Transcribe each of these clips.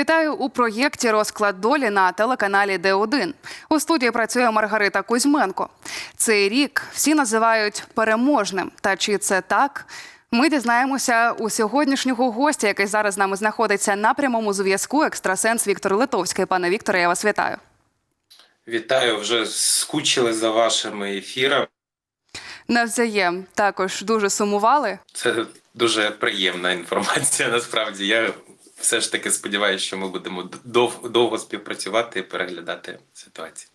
Вітаю у проєкті Розклад долі на телеканалі Д1. У студії працює Маргарита Кузьменко. Цей рік всі називають переможним. Та чи це так? Ми дізнаємося у сьогоднішнього гостя, який зараз з нами знаходиться на прямому зв'язку. Екстрасенс Віктор Литовський. Пане Вікторе, я вас вітаю. Вітаю, вже скучили за вашими ефірами. Навзаєм також дуже сумували. Це дуже приємна інформація. Насправді я все ж таки сподіваюся, що ми будемо дов- довго співпрацювати і переглядати ситуацію.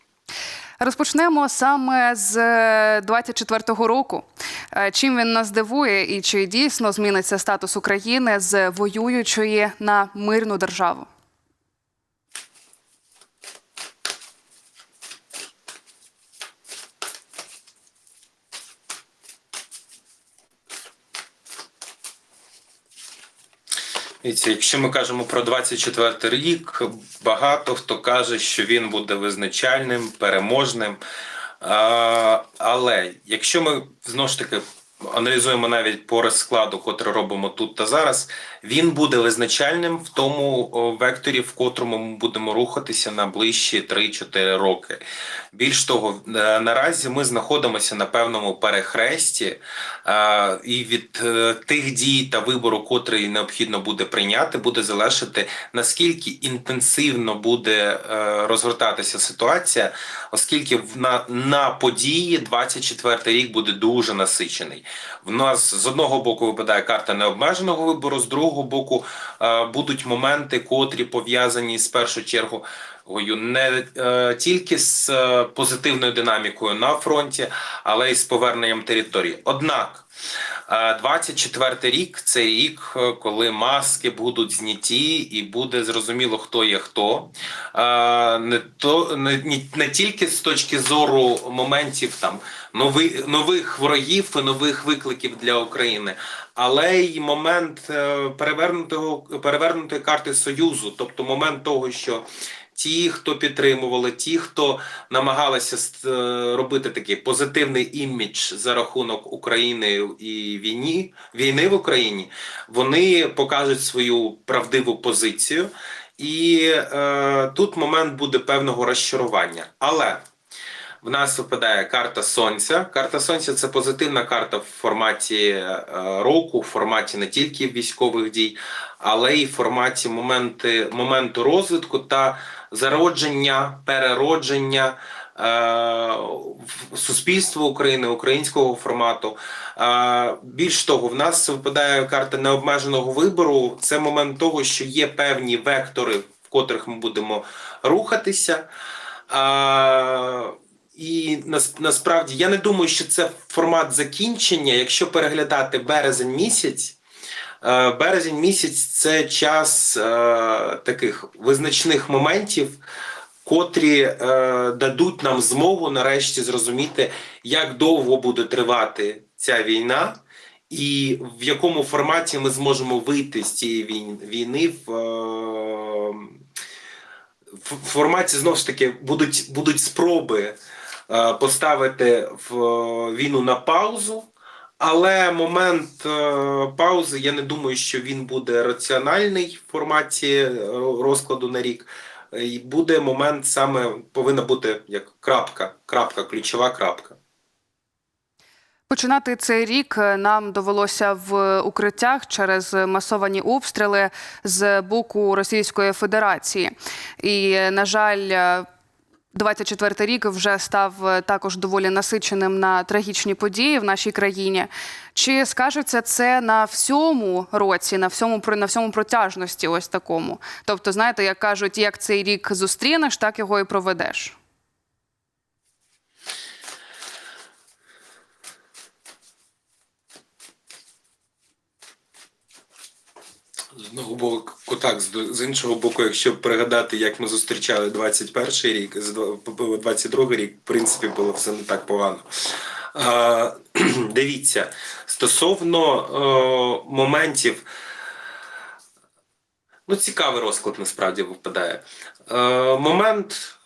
Розпочнемо саме з е, 24-го року. Е, Чим він нас дивує, і чи дійсно зміниться статус України з воюючої на мирну державу? Якщо ми кажемо про 24 рік, багато хто каже, що він буде визначальним, переможним. Але якщо ми знову ж таки аналізуємо навіть по розкладу, котрий робимо тут та зараз, він буде визначальним в тому векторі, в котрому ми будемо рухатися на ближчі 3-4 роки. Більш того, е, наразі ми знаходимося на певному перехресті, е, і від е, тих дій та вибору, котрий необхідно буде прийняти, буде залежати наскільки інтенсивно буде розгортатися ситуація, оскільки на, на події 24 рік буде дуже насичений. В нас з одного боку випадає карта необмеженого вибору, з другого боку е, будуть моменти, котрі пов'язані з першу чергу. Не е, тільки з е, позитивною динамікою на фронті, але й з поверненням території. Однак, е, 24 рік це рік, е, коли маски будуть зняті, і буде зрозуміло, хто є хто. Е, не то не, не тільки з точки зору моментів там нови, нових ворогів нових викликів для України, але й момент е, перевернутого перевернутої карти союзу, тобто момент того, що ті, хто підтримували, ті, хто намагалися е, робити такий позитивний імідж за рахунок України і війні, війни в Україні, вони покажуть свою правдиву позицію, і е, тут момент буде певного розчарування. Але в нас випадає карта Сонця. Карта Сонця це позитивна карта в форматі е, року, в форматі не тільки військових дій, але й в форматі моменти, моменту розвитку та зародження, переродження е, суспільства України, українського формату. Е, більш того, в нас випадає карта необмеженого вибору. Це момент того, що є певні вектори, в котрих ми будемо рухатися. І нас, насправді я не думаю, що це формат закінчення. Якщо переглядати березень місяць, е, березень місяць це час е, таких визначних моментів, котрі е, дадуть нам змогу нарешті зрозуміти, як довго буде тривати ця війна. І в якому форматі ми зможемо вийти з цієї війн- війни в, е, в форматі знову ж таки будуть, будуть спроби поставити в е, війну на паузу. Але момент е, паузи, я не думаю, що він буде раціональний в форматі е, розкладу на рік. Е, І буде момент саме повинна бути як крапка, крапка, ключова крапка. Починати цей рік е, нам довелося в укриттях через масовані обстріли з боку Російської Федерації. І, е, на жаль, е, 24 рік вже став е, також доволі насиченим на трагічні події в нашій країні. Чи скажеться це на всьому році, на всьому на всьому протяжності, ось такому? Тобто, знаєте, як кажуть, як цей рік зустрінеш, так його і проведеш. Одного боку, так, з іншого боку, якщо пригадати, як ми зустрічали 21 рік, з два- 22 рік, в принципі, було все не так погано. А, дивіться, стосовно е, моментів, ну, цікавий розклад насправді випадає. Е, момент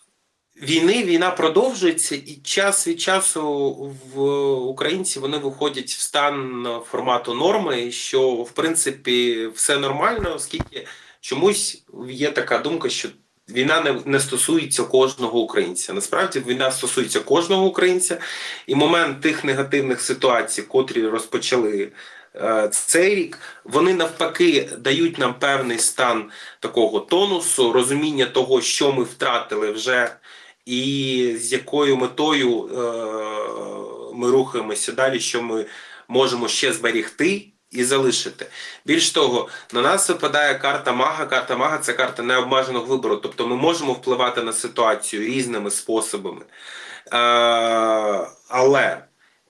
війни, війна продовжується, і час від часу в українці вони виходять в стан формату норми, що в принципі все нормально, оскільки чомусь є така думка, що війна не, не стосується кожного українця. Насправді війна стосується кожного українця, і момент тих негативних ситуацій, котрі розпочали е, цей рік, вони навпаки дають нам певний стан такого тонусу, розуміння того, що ми втратили вже, і з якою метою е, ми рухаємося далі, що ми можемо ще зберігти і залишити. Більш того, на нас випадає карта мага. Карта мага це карта необмеженого вибору. Тобто ми можемо впливати на ситуацію різними способами. Е, але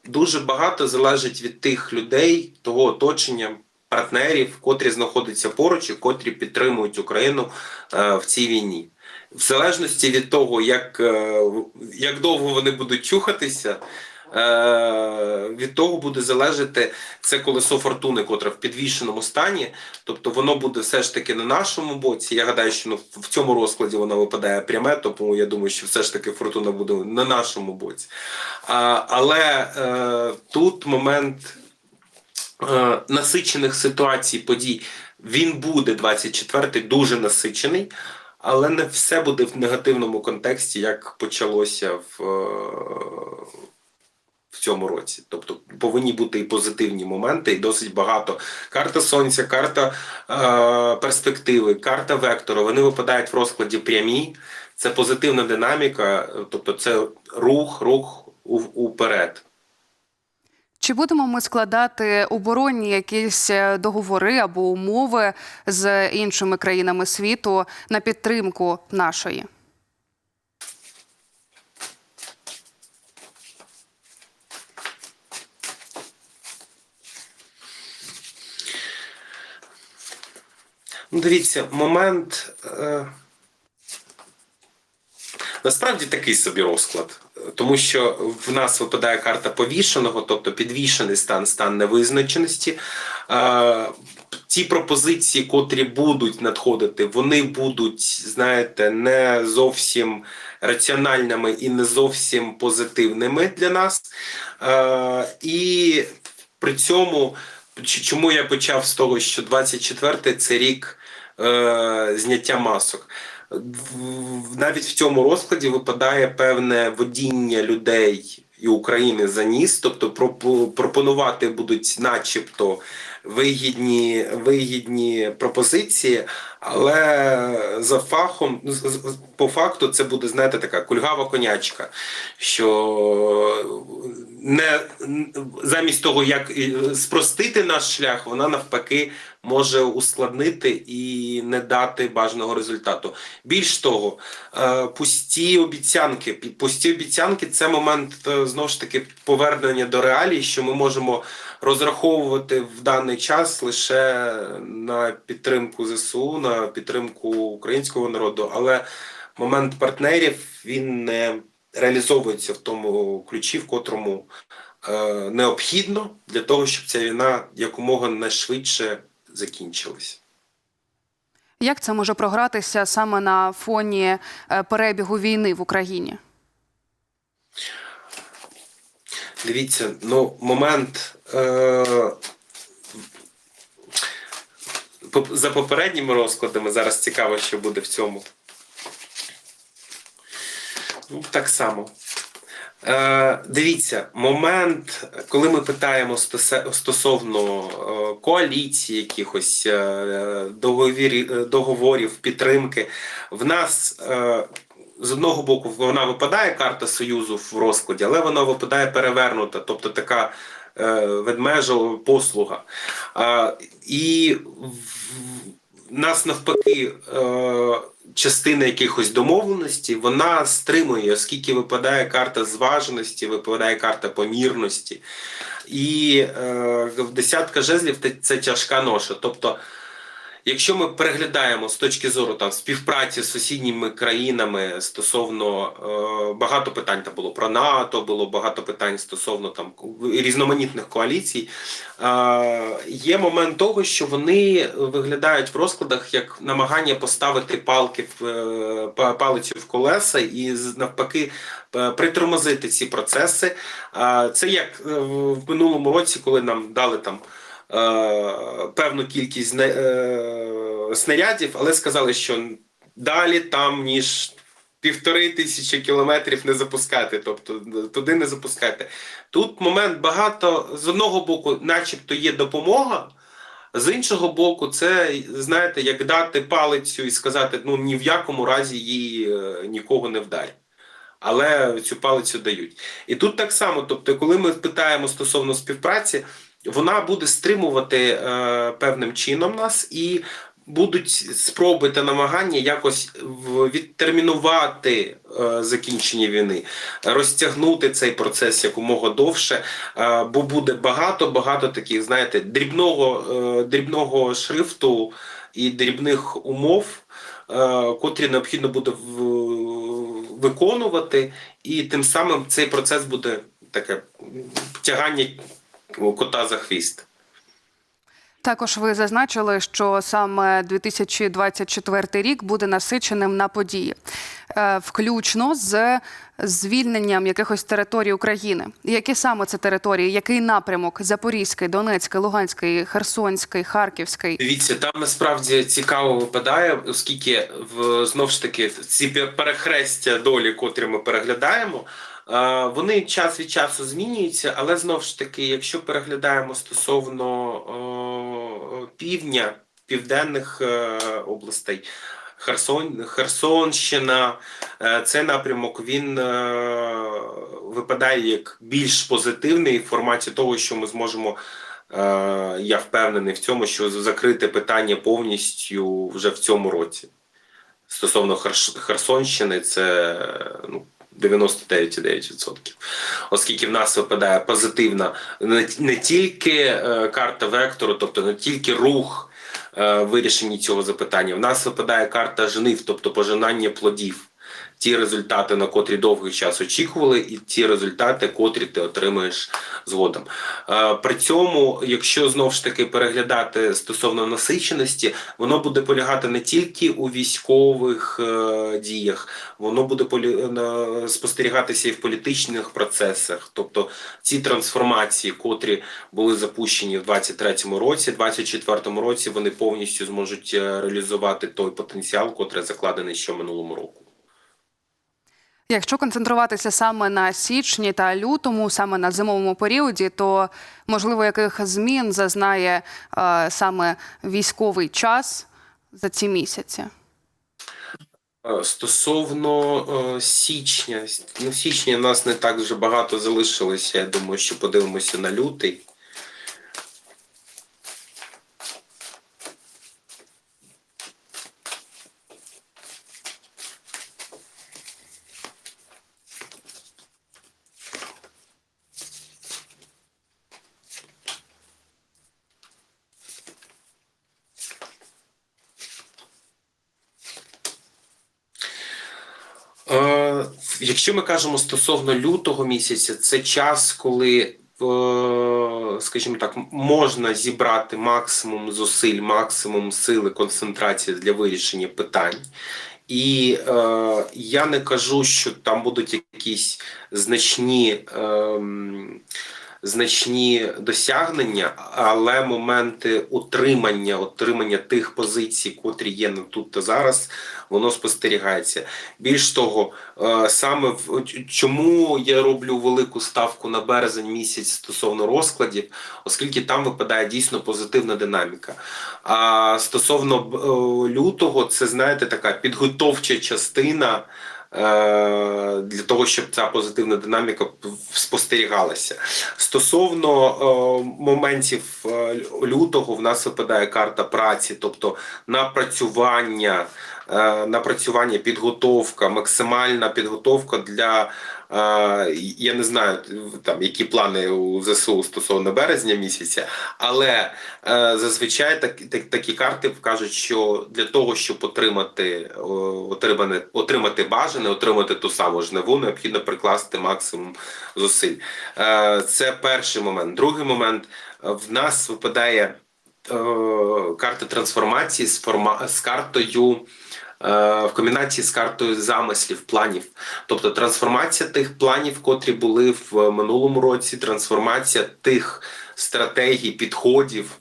дуже багато залежить від тих людей, того оточення, партнерів, котрі знаходяться поруч і котрі підтримують Україну е, в цій війні. В залежності від того, як, е, як довго вони будуть чухатися, е, від того буде залежати це колесо фортуни, котре в підвішеному стані. Тобто воно буде все ж таки на нашому боці. Я гадаю, що ну, в цьому розкладі воно випадає пряме, тому я думаю, що все ж таки фортуна буде на нашому боці. Але е, тут момент насичених ситуацій, подій, він буде 24-й дуже насичений, але не все буде в негативному контексті, як почалося в, е, в цьому році. Тобто повинні бути і позитивні моменти, і досить багато. Карта сонця, карта е, перспективи, карта вектору. Вони випадають в розкладі прямі. Це позитивна динаміка, тобто це рух, рух уперед. Чи будемо ми складати оборонні якісь е, договори або умови з іншими країнами світу на підтримку нашої? Ну, дивіться, момент. Е... Насправді такий собі розклад, тому що в нас випадає карта повішеного, тобто підвішений стан, стан невизначеності. Ті пропозиції, котрі будуть надходити, вони будуть, знаєте, не зовсім раціональними і не зовсім позитивними для нас. І при цьому, чому я почав з того, що 24-й це рік е, зняття масок. Навіть в цьому розкладі випадає певне водіння людей і України за ніс, тобто пропо- пропонувати будуть, начебто, вигідні, вигідні пропозиції, але за фахом, з- по факту, це буде, знаєте, така кульгава конячка, що не замість того, як спростити наш шлях, вона навпаки може ускладнити і не дати бажаного результату. Більш того, е, пусті обіцянки. Пусті обіцянки це момент е, знову ж таки повернення до реалій, що ми можемо розраховувати в даний час лише на підтримку ЗСУ, на підтримку українського народу, але момент партнерів він не реалізовується в тому ключі, в котрому е, необхідно для того, щоб ця війна якомога найшвидше закінчилась. Як це може програтися саме на фоні е, перебігу війни в Україні? Дивіться, ну, момент. Е- за попередніми розкладами зараз цікаво, що буде в цьому. Ну, так само. Е, дивіться, момент, коли ми питаємо стосовно е, коаліції, якихось е, договірі- е, договорів, підтримки, в нас е, з одного боку вона випадає карта Союзу в розкладі, але вона випадає перевернута, тобто така ведмежа послуга. І нас навпаки. Е, частина якихось домовленостей, вона стримує, оскільки випадає карта зваженості, випадає карта помірності. І е, десятка жезлів це тяжка ноша. Тобто, якщо ми переглядаємо з точки зору там співпраці з сусідніми країнами стосовно е, багато питань там було про НАТО, було багато питань стосовно там різноманітних коаліцій. Е, є момент того, що вони виглядають в розкладах як намагання поставити палки в е, палицю в колеса і навпаки е, притормозити ці процеси. Е, Це як е, в минулому році, коли нам дали там. Е, Певну кількість е, снарядів, але сказали, що далі там ніж півтори тисячі кілометрів не запускати, тобто туди не запускати. Тут момент багато з одного боку, начебто, є допомога. З іншого боку, це знаєте, як дати палицю і сказати, ну ні в якому разі її е, нікого не вдарь. Але цю палицю дають. І тут так само, тобто, коли ми питаємо стосовно співпраці, вона буде стримувати е, певним чином нас і будуть спроби та намагання якось відтермінувати е, закінчення війни, розтягнути цей процес якомога довше, е, бо буде багато багато таких, знаєте, дрібного, дрібного шрифту і дрібних умов, котрі необхідно буде в- виконувати, і тим самим цей процес буде таке тягання кота за хвіст. Також ви зазначили, що саме 2024 рік буде насиченим на події, е, включно з звільненням якихось територій України. Які саме це території? Який напрямок? Запорізький, Донецький, Луганський, Херсонський, Харківський? Дивіться, там насправді цікаво випадає, оскільки в знов ж таки ці перехрестя долі, котрі ми переглядаємо, вони час від часу змінюються, але знов ж таки, якщо переглядаємо стосовно півдня, південних е, областей. Херсон, Херсонщина, е, цей напрямок він е, випадає як більш позитивний в форматі того, що ми зможемо Я впевнений в цьому, що закрите питання повністю вже в цьому році. Стосовно Херсонщини, це ну, 99,9%. Оскільки в нас випадає позитивна не, тільки е, карта вектору, тобто не тільки рух вирішення цього запитання. В нас випадає карта жнив, тобто пожинання плодів. Ті результати, на котрі довгий час очікували, і ті результати, котрі ти отримаєш згодом. Е, При цьому, якщо знов ж таки переглядати стосовно насиченості, воно буде полягати не тільки у військових е, діях, воно буде полі... спостерігатися і в політичних процесах. Тобто ці трансформації, котрі були запущені в 23-му році, 24-му році вони повністю зможуть е, реалізувати той потенціал, котрий закладений ще минулому року. Якщо концентруватися саме на січні та лютому, саме на зимовому періоді, то можливо яких змін зазнає е, саме військовий час за ці місяці? Е, Стосовно е, січня, ну січня нас не так вже багато залишилося. Я думаю, що подивимося на лютий. Е, якщо ми кажемо стосовно лютого місяця, це час, коли, е, скажімо так, можна зібрати максимум зусиль, максимум сили, концентрації для вирішення питань. І е, я не кажу, що там будуть якісь значні. ем, Значні досягнення, але моменти утримання, утримання тих позицій, котрі є на тут та зараз, воно спостерігається. Більш того, е, саме в чому я роблю велику ставку на березень місяць стосовно розкладів, оскільки там випадає дійсно позитивна динаміка. А стосовно е, лютого, це знаєте, така підготовча частина. Е, Для того щоб ця позитивна динаміка спостерігалася. Стосовно е, моментів е, лютого, в нас випадає карта праці, тобто напрацювання, напрацювання, підготовка, максимальна підготовка для я не знаю там які плани у ЗСУ стосовно березня місяця, але е, зазвичай так, так, такі карти кажуть, що для того, щоб отримати отримане, отримати бажане, отримати ту саму жниву, необхідно прикласти максимум зусиль. Е, Це перший момент. Другий момент в нас випадає е, карта трансформації з форма з картою. Е, В комбінації з картою замислів, планів, тобто трансформація тих планів, котрі були в минулому році, трансформація тих стратегій, підходів,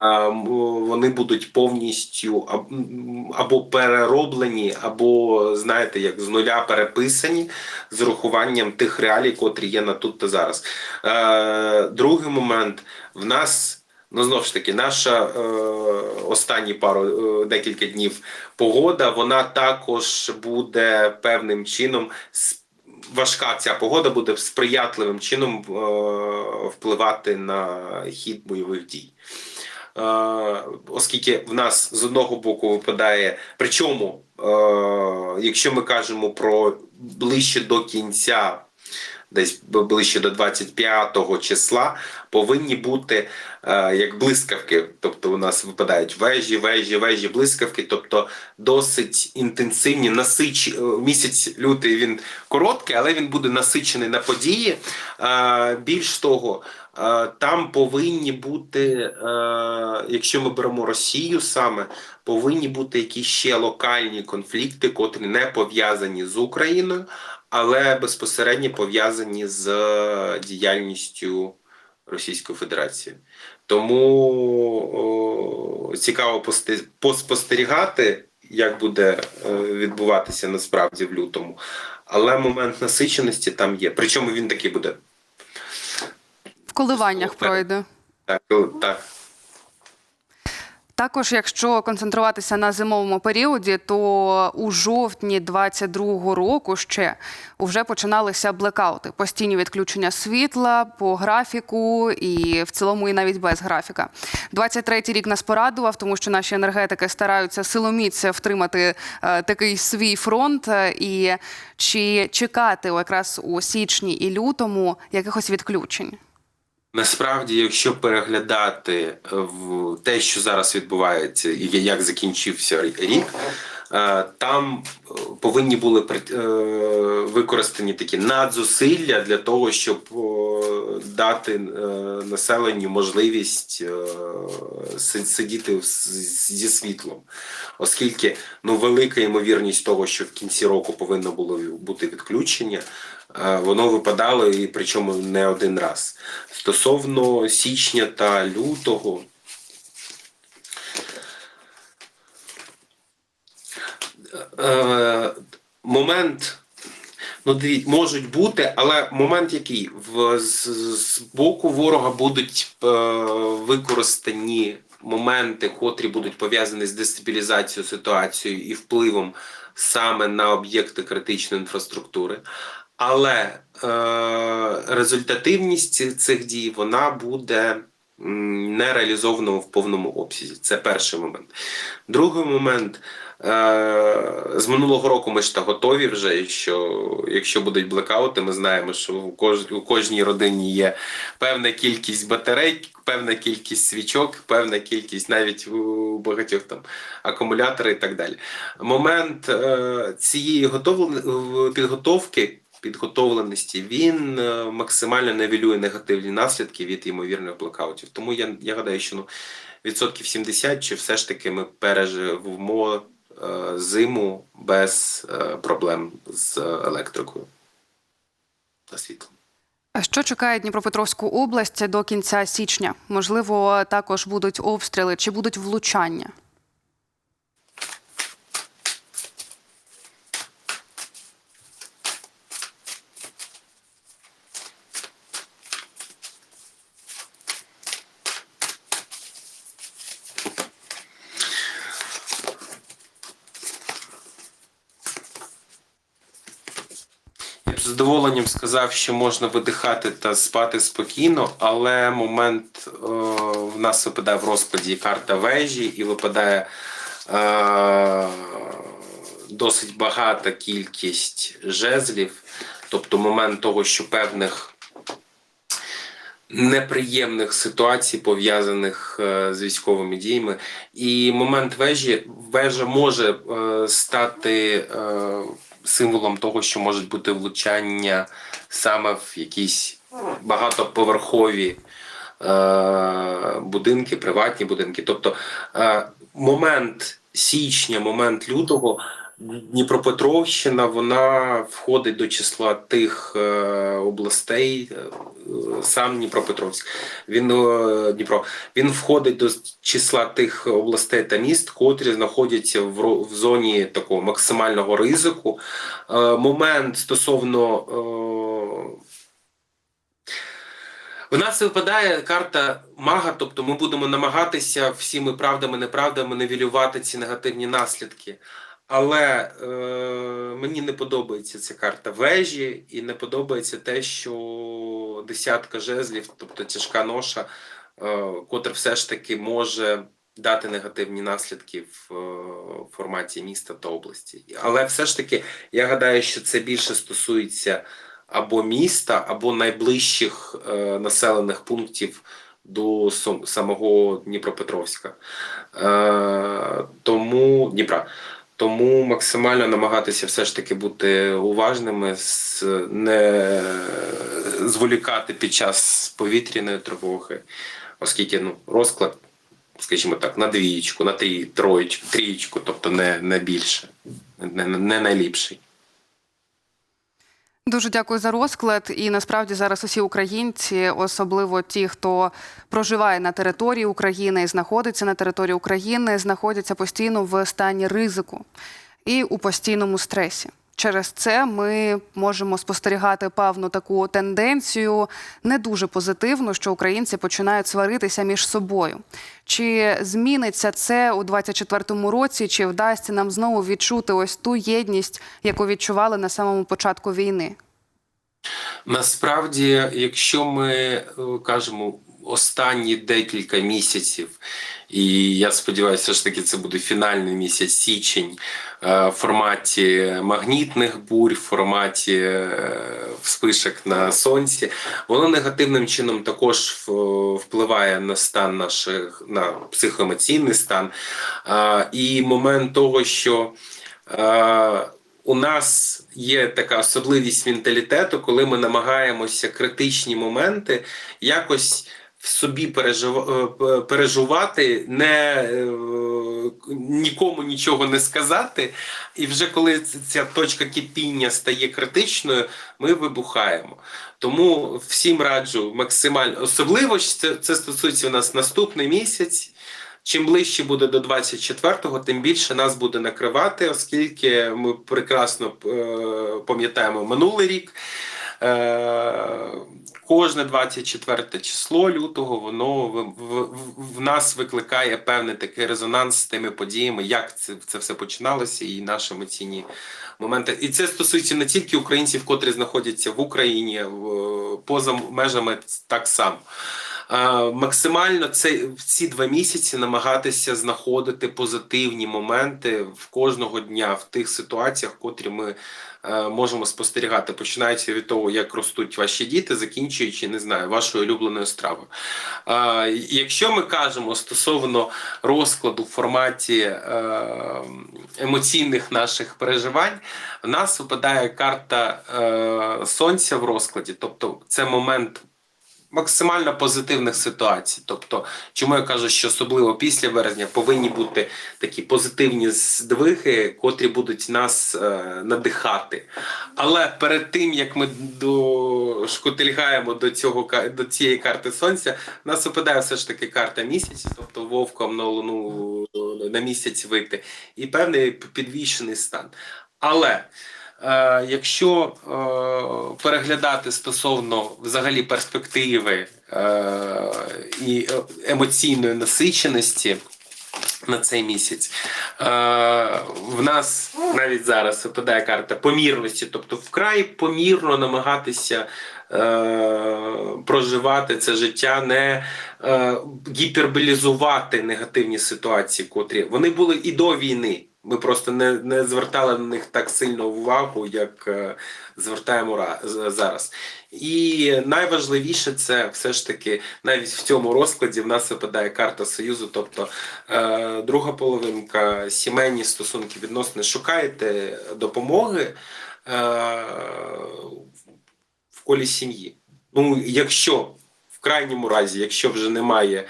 вони будуть повністю або перероблені, або знаєте, як з нуля переписані з урахуванням тих реалій, котрі є на тут та зараз. Е, другий момент в нас. Ну, знову ж таки, наша е, останні пару е, декілька днів погода, вона також буде певним чином важка ця погода буде сприятливим чином е, впливати на хід бойових дій. Е, оскільки в нас з одного боку випадає, причому, е, якщо ми кажемо про ближче до кінця, десь ближче до 25 числа, повинні бути е, як блискавки. Тобто у нас випадають вежі, вежі, вежі, блискавки, тобто досить інтенсивні, насич... е, місяць лютий він короткий, але він буде насичений на події. Е, більш того, е, там повинні бути, е, якщо ми беремо Росію саме, повинні бути якісь ще локальні конфлікти, котрі не пов'язані з Україною, але безпосередньо пов'язані з е, діяльністю Російської Федерації. Тому о, цікаво посте- поспостерігати, як буде е, відбуватися насправді в лютому. Але момент насиченості там є. Причому він такий буде. В коливаннях пройде. Так, так. Також, якщо концентруватися на зимовому періоді, то у жовтні 22-го року ще вже починалися блекаути, постійні відключення світла по графіку і в цілому і навіть без графіка. 23-й рік нас порадував, тому що наші енергетики стараються силоміць втримати е, такий свій фронт. Е, І чи чекати якраз у січні і лютому якихось відключень? Насправді, якщо переглядати е, в те, що зараз відбувається, і як закінчився рік, е, там е, повинні були використані такі надзусилля для того, щоб дати населенню можливість сидіти зі світлом, оскільки ну велика ймовірність того, що в кінці року повинно було бути відключення. Е, Воно випадало і причому не один раз. Стосовно січня та лютого. Е, момент. Ну, дивіться, можуть бути, але момент який? В, з, з боку ворога будуть е, використані моменти, котрі будуть пов'язані з дестабілізацією ситуацією і впливом саме на об'єкти критичної інфраструктури. Але е, результативність цих дій вона буде не реалізована в повному обсязі. Це перший момент. Другий момент. Е, з минулого року ми ж та готові вже, що якщо будуть блекаути, ми знаємо, що у, кож, у кожній родині є певна кількість батарей, певна кількість свічок, певна кількість навіть у багатьох там акумулятори і так далі. Момент е, цієї підготовки. Підготовленості він е, максимально невілює негативні наслідки від ймовірних блокаутів. Тому я, я гадаю, що ну, відсотків 70 чи все ж таки ми переживемо е, зиму без е, проблем з електрикою та світлом. А Що чекає Дніпропетровську область до кінця січня? Можливо, також будуть обстріли чи будуть влучання? Я б з задоволенням сказав, що можна видихати та спати спокійно, але момент е, в нас випадає в розпаді карта вежі і випадає е, досить багата кількість жезлів, тобто момент того, що певних неприємних ситуацій, пов'язаних е, з військовими діями. І момент вежі вежа може е, стати е, символом того, що можуть бути влучання саме в якісь багатоповерхові е, будинки, приватні будинки. Тобто е, момент січня, момент лютого. Дніпропетровщина вона входить до числа тих е, областей, е, сам Дніпропетровськ. Він е, Дніпро він входить до числа тих областей та міст, котрі знаходяться в, в зоні такого максимального ризику. Момент стосовно. В нас випадає карта мага, тобто ми будемо намагатися всіми правдами, неправдами нивелювати ці негативні наслідки. Але е, мені не подобається ця карта вежі, і не подобається те, що десятка жезлів, тобто тяжка ноша, е, котра все ж таки може дати негативні наслідки в е, форматі міста та області. Але все ж таки, я гадаю, що це більше стосується або міста, або найближчих е, населених пунктів до самого Дніпропетровська. Е, тому Дніпра. Тому максимально намагатися все ж таки бути уважними, не зволікати під час повітряної тривоги, оскільки ну, розклад, скажімо так, на двієчку, на троєчку, трієчку, тобто не, не більше, не, не найліпший. Дуже дякую за розклад. І насправді зараз усі українці, особливо ті, хто проживає на території України і знаходиться на території України, знаходяться постійно в стані ризику і у постійному стресі. Через це ми можемо спостерігати певну таку тенденцію не дуже позитивну, що українці починають сваритися між собою. Чи зміниться це у 24-му році? Чи вдасться нам знову відчути ось ту єдність, яку відчували на самому початку війни? Насправді, якщо ми е, кажемо останні декілька місяців, і я сподіваюся, все ж таки це буде фінальний місяць січень е, в форматі магнітних бурь, в форматі е, вспишок на сонці, воно негативним чином також впливає на стан наших на психоемоційний стан. Е, І момент того, що е, у нас є така особливість менталітету, коли ми намагаємося критичні моменти якось в собі пережив... е, не е, нікому нічого не сказати. І вже коли ця точка кипіння стає критичною, ми вибухаємо. Тому всім раджу максимально особливо це, це стосується у нас наступний місяць. Чим ближче буде до 24-го, тим більше нас буде накривати, оскільки ми прекрасно е, пам'ятаємо минулий рік. Кожне 24 число лютого воно в, в, в- нас викликає певний такий резонанс з тими подіями, як це, це все починалося, і наші емоційні моменти. І це стосується не тільки українців, котрі знаходяться в Україні, в, поза межами так само. Максимально це в ці два місяці намагатися знаходити позитивні моменти в кожного дня в тих ситуаціях, котрі ми е, можемо спостерігати, починаючи від того, як ростуть ваші діти, закінчуючи, не знаю, вашою улюбленою стравою. Якщо ми кажемо стосовно розкладу в форматі е, емоційних наших переживань, в нас випадає карта е, сонця в розкладі, тобто це момент максимально позитивних ситуацій. Тобто, чому я кажу, що особливо після березня повинні бути такі позитивні здвиги, котрі будуть нас е, надихати. Але перед тим як ми дошкотильгаємо до цього до цієї карти сонця, нас випадає все ж таки карта місяця, тобто вовком на луну на місяць вийти, і певний підвішений стан. Але якщо е, переглядати стосовно взагалі перспективи е, і емоційної насиченості на цей місяць, е, в нас навіть зараз випадає карта помірності, тобто вкрай помірно намагатися. е, Проживати це життя, не е, гіперболізувати негативні ситуації, котрі вони були і до війни. Ми просто не, не звертали на них так сильно увагу, як е, звертаємо ра- зараз. І найважливіше це все ж таки навіть в цьому розкладі в нас випадає карта союзу, тобто е, друга половинка, сімейні стосунки, відносини. Шукаєте допомоги е, в колі сім'ї. Ну, якщо В крайньому разі, якщо вже немає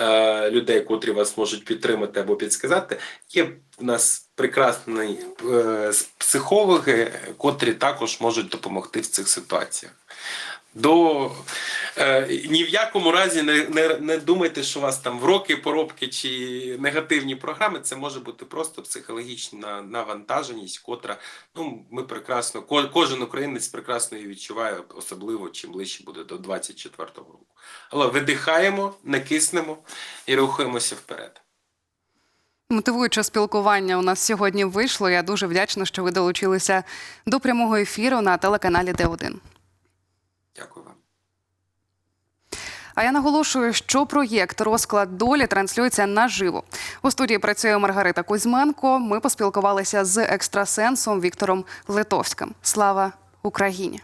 е, людей, котрі вас можуть підтримати або підсказати, є в нас прекрасні е, психологи, котрі також можуть допомогти в цих ситуаціях. До е, ні в якому разі не, не, не думайте, що у вас там вроки, поробки чи негативні програми. Це може бути просто психологічна навантаженість, котра ну ми прекрасно, ко- кожен українець прекрасно її відчуває, особливо чим ближче буде до 24-го року. Але видихаємо, не киснемо і рухаємося вперед. Мотивуюче спілкування у нас сьогодні вийшло. Я дуже вдячна, що ви долучилися до прямого ефіру на телеканалі Д1. Дякую вам. А я наголошую, що проєкт Розклад долі транслюється наживо. У студії працює Маргарита Кузьменко. Ми поспілкувалися з екстрасенсом Віктором Литовським. Слава Україні!